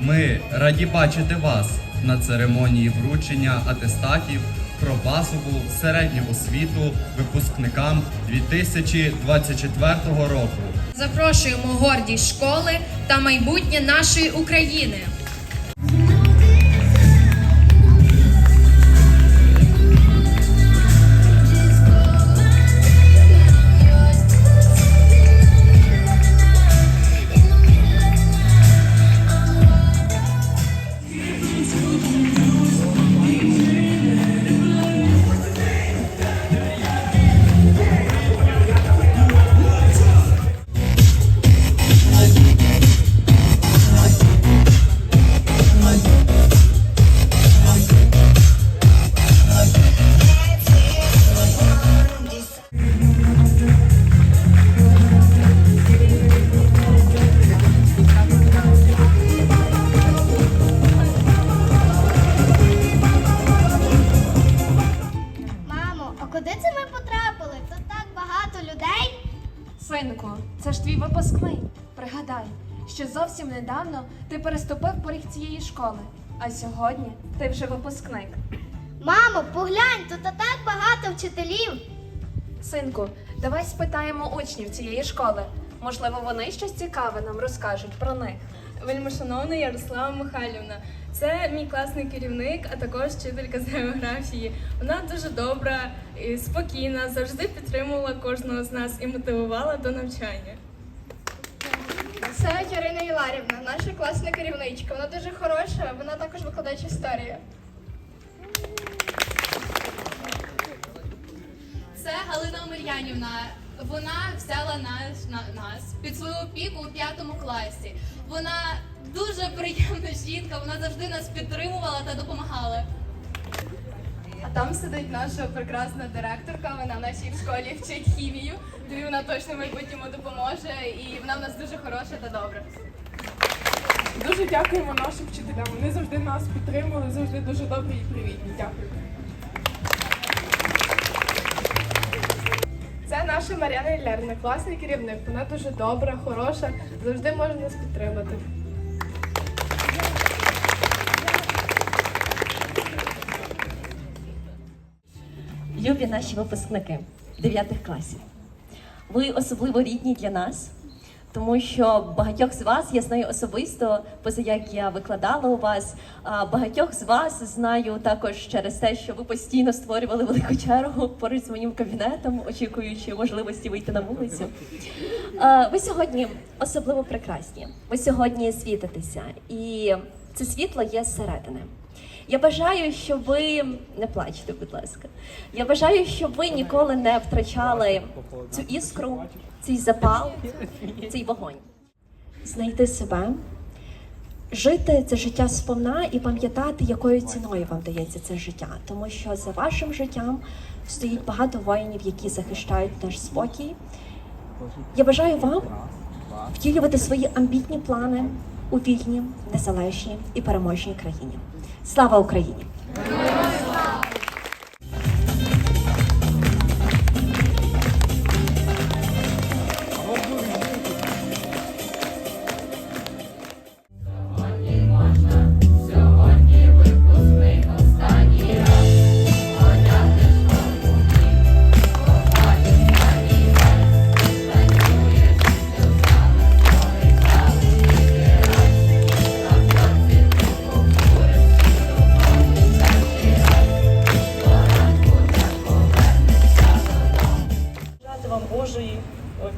Ми раді бачити вас на церемонії вручення атестатів про базову середню освіту випускникам 2024 року. Запрошуємо гордість школи та майбутнє нашої України. Недавно ти переступив поріг цієї школи, а сьогодні ти вже випускник. Мамо, поглянь, тут так багато вчителів. Синку, давай спитаємо учнів цієї школи. Можливо, вони щось цікаве нам розкажуть про них. Вельмишановна Ярослава Михайлівна. Це мій класний керівник, а також вчителька з географії. Вона дуже добра, і спокійна, завжди підтримувала кожного з нас і мотивувала до навчання. Це Ярина Іларівна, наша класна керівничка. Вона дуже хороша, вона також викладач історії. Це Галина Омельянівна. Вона взяла нас, на, нас під свою опіку у п'ятому класі. Вона дуже приємна жінка, вона завжди нас підтримувала та допомагала. А там сидить наша прекрасна директорка. Вона в нашій школі вчить хімію. Тобі вона точно в майбутньому допоможе, і вона в нас дуже хороша та добра. Дуже дякуємо нашим вчителям. Вони завжди нас підтримували, завжди дуже добрі і привітні. Дякую. Це наша Мар'яна Іллярівна, класний керівник. Вона дуже добра, хороша, завжди може нас підтримати. Любі наші випускники 9 класів. Ви особливо рідні для нас, тому що багатьох з вас я знаю особисто, поза як я викладала у вас. А багатьох з вас знаю також через те, що ви постійно створювали велику чергу поруч з моїм кабінетом, очікуючи можливості вийти на вулицю. Ви сьогодні особливо прекрасні. Ви сьогодні світитеся, і це світло є зсередини. Я бажаю, щоб ви не плачте, будь ласка. Я бажаю, щоб ви ніколи не втрачали цю іскру, цей запал, цей вогонь. Знайти себе, жити це життя сповна і пам'ятати, якою ціною вам дається це життя. Тому що за вашим життям стоїть багато воїнів, які захищають наш спокій. Я бажаю вам втілювати свої амбітні плани у вільній, незалежній і переможній країні. Слава Україні!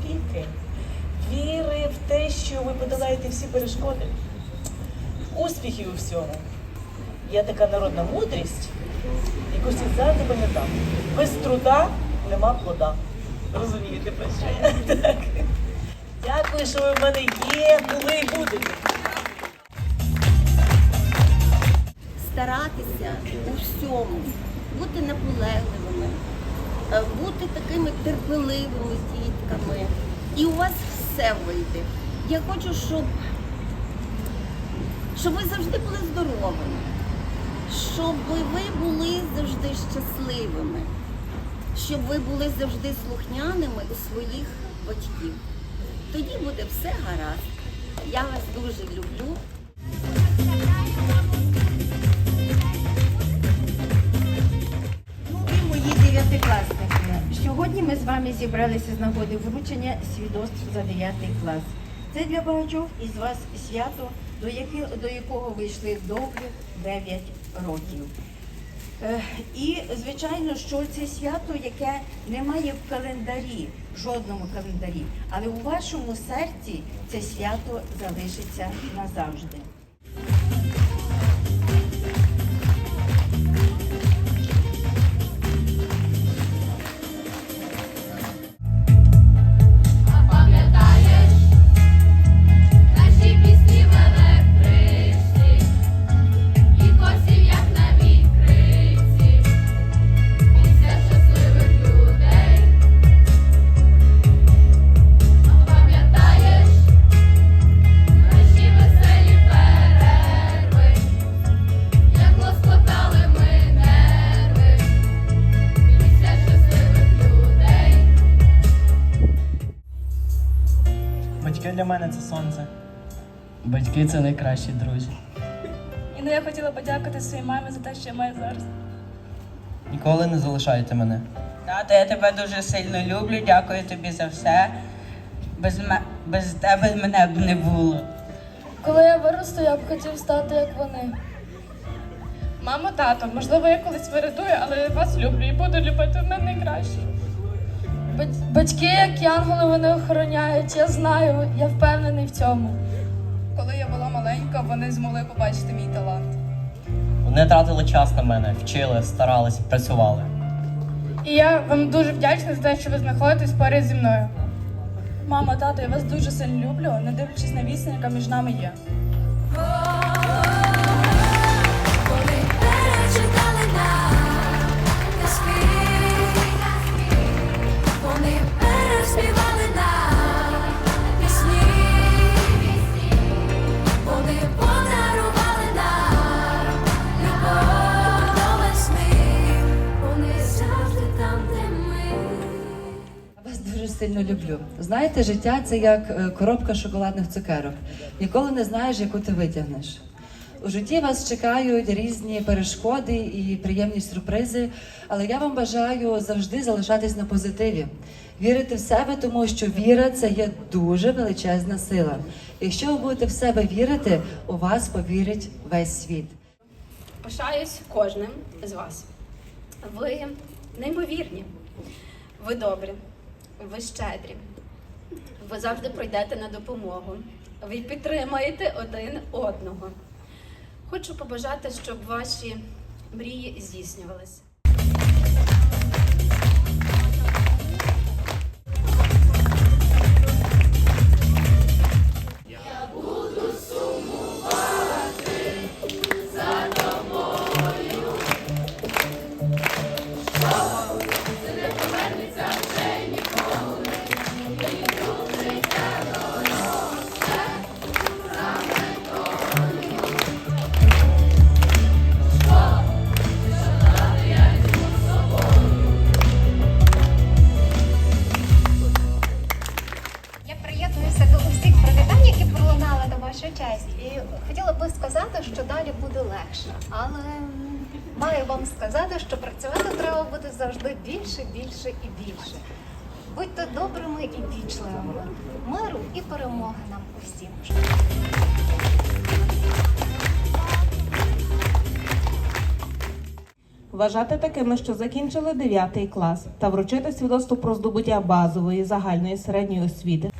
Опіки, віри в те, що ви подолаєте всі перешкоди, успіхів у всьому. Є така народна мудрість, яку всі завжди пам'ятав. Без труда нема плода. Розумієте, про що я? Так. Дякую, що ви в мене є, були і будете. старатися у всьому, бути наполегливими, е, бути такими терпеливими з ніжками. І у вас все вийде. Я хочу, щоб щоб ви завжди були здоровими, щоб ви були завжди щасливими, щоб ви були завжди слухняними у своїх батьків. Тоді буде все гаразд. Я вас дуже люблю. Ну, ви мої дев'ятикласники вами зібралися з нагоди вручення свідоцтв за 9 клас. Це для багатьох із вас свято, до, яки- до якого ви йшли довгих 9 років. Е, І звичайно, що це свято, яке немає в календарі, жодному календарі, але у вашому серці це свято залишиться назавжди. Для мене це сонце. Батьки це найкращі друзі. І ну, я хотіла подякувати своїй мамі за те, що я маю зараз. Ніколи не залишайте мене. Тато, я тебе дуже сильно люблю, дякую тобі за все. Без, ме- без тебе мене б не було. Коли я виросту, я б хотів стати як вони. Мамо, тато, можливо, я колись виридую, але я вас люблю і буду любити в мене найкраще. Бать- Батьки, як янголи, вони охороняють, я знаю, я впевнений в цьому. Коли я була маленька, вони змогли побачити мій талант. Вони тратили час на мене, вчили, старались, працювали. І я вам дуже вдячна за те, що ви знаходитесь поряд зі мною. Мама, тато, я вас дуже сильно люблю, не дивлячись на відстань, яка між нами є. Сильно люблю. Знаєте, життя це як е, коробка шоколадних цукерок. Ніколи не знаєш, яку ти витягнеш. У житті вас чекають різні перешкоди і приємні сюрпризи, але я вам бажаю завжди залишатись на позитиві, вірити в себе, тому що віра це є дуже величезна сила. Якщо ви будете в себе вірити, у вас повірить весь світ. Пишаюсь кожним з вас. Ви неймовірні, ви добрі, ви щедрі, ви завжди прийдете на допомогу, ви підтримаєте один одного. Хочу побажати, щоб ваші мрії здійснювалися. Маю вам сказати, що працювати треба буде завжди більше, більше і більше. Будьте добрими і вічливими. Миру і перемоги нам усім. Вважати такими, що закінчили 9 клас, та вручити свідоцтво про здобуття базової загальної середньої освіти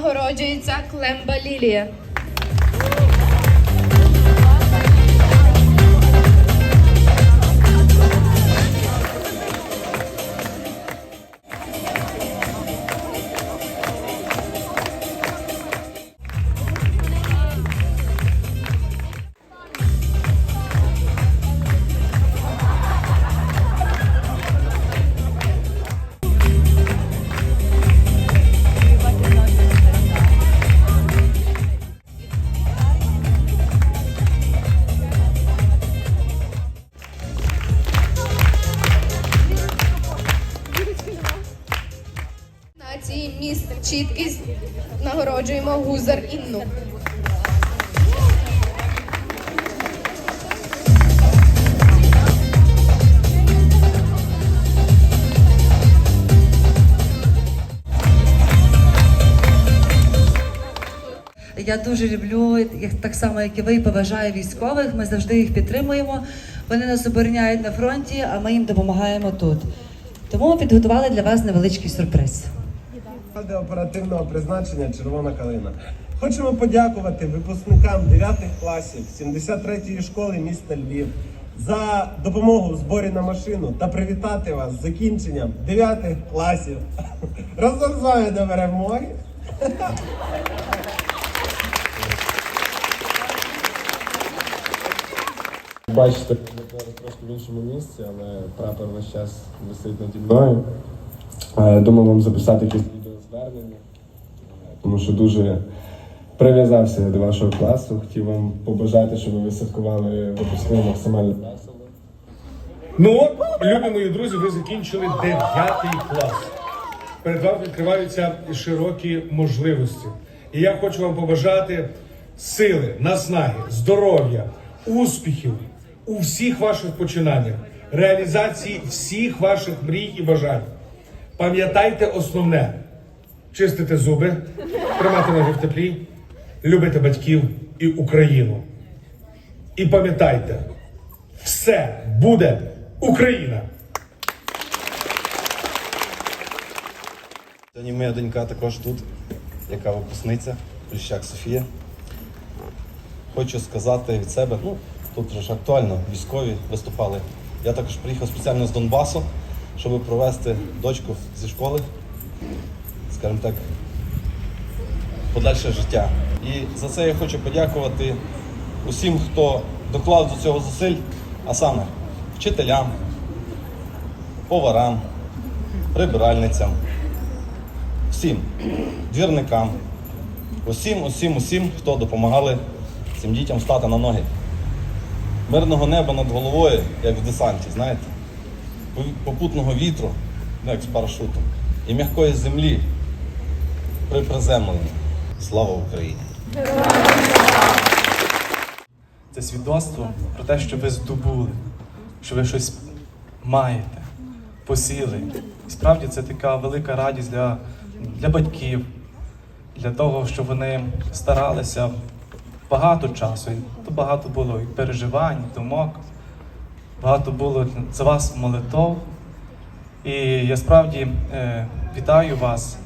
нагороджується Клемба Лілія. Я дуже люблю, як так само, як і ви, поважаю військових. Ми завжди їх підтримуємо. Вони нас обороняють на фронті, а ми їм допомагаємо тут. Тому ми підготували для вас невеличкий сюрприз. Ради оперативного призначення Червона калина. Хочемо подякувати випускникам 9 класів 73-ї школи міста Львів за допомогу в зборі на машину та привітати вас з закінченням 9 класів. Разом з вами до перемоги. Бачите, ми зараз трошки в іншому місці, але прапор весь час висить наді мною. Е, Думав вам записати якесь відеозвернення, е, тому що дуже прив'язався до вашого класу. Хотів вам побажати, щоб ви святкували випускний максимально весело. Ну от, любі мої друзі, ви закінчили 9 клас. Перед вами відкриваються широкі можливості. І я хочу вам побажати сили, наснаги, здоров'я, успіхів у всіх ваших починаннях, реалізації всіх ваших мрій і бажань. Пам'ятайте основне: чистити зуби, тримати ноги в теплі, любити батьків і Україну. І пам'ятайте, все буде Україна! Сьогодні моя донька також тут, яка випускниця, Плющак Софія. Хочу сказати від себе, ну тут вже ж актуально, військові виступали. Я також приїхав спеціально з Донбасу, щоб провести дочку зі школи, скажімо так, подальше життя. І за це я хочу подякувати усім, хто доклав до цього зусиль, а саме вчителям, поварам, прибиральницям всім двірникам, усім, усім, усім, хто допомагали цим дітям стати на ноги. Мирного неба над головою, як в десанті, знаєте, попутного вітру, ну, як з парашутом, і м'якої землі при приземленні. Слава Україні! Це свідоцтво про те, що ви здобули, що ви щось маєте, посіли. І справді це така велика радість для, для батьків, для того, що вони старалися багато часу. І то багато було і переживань, і думок, багато було за вас молитов. І я справді е, вітаю вас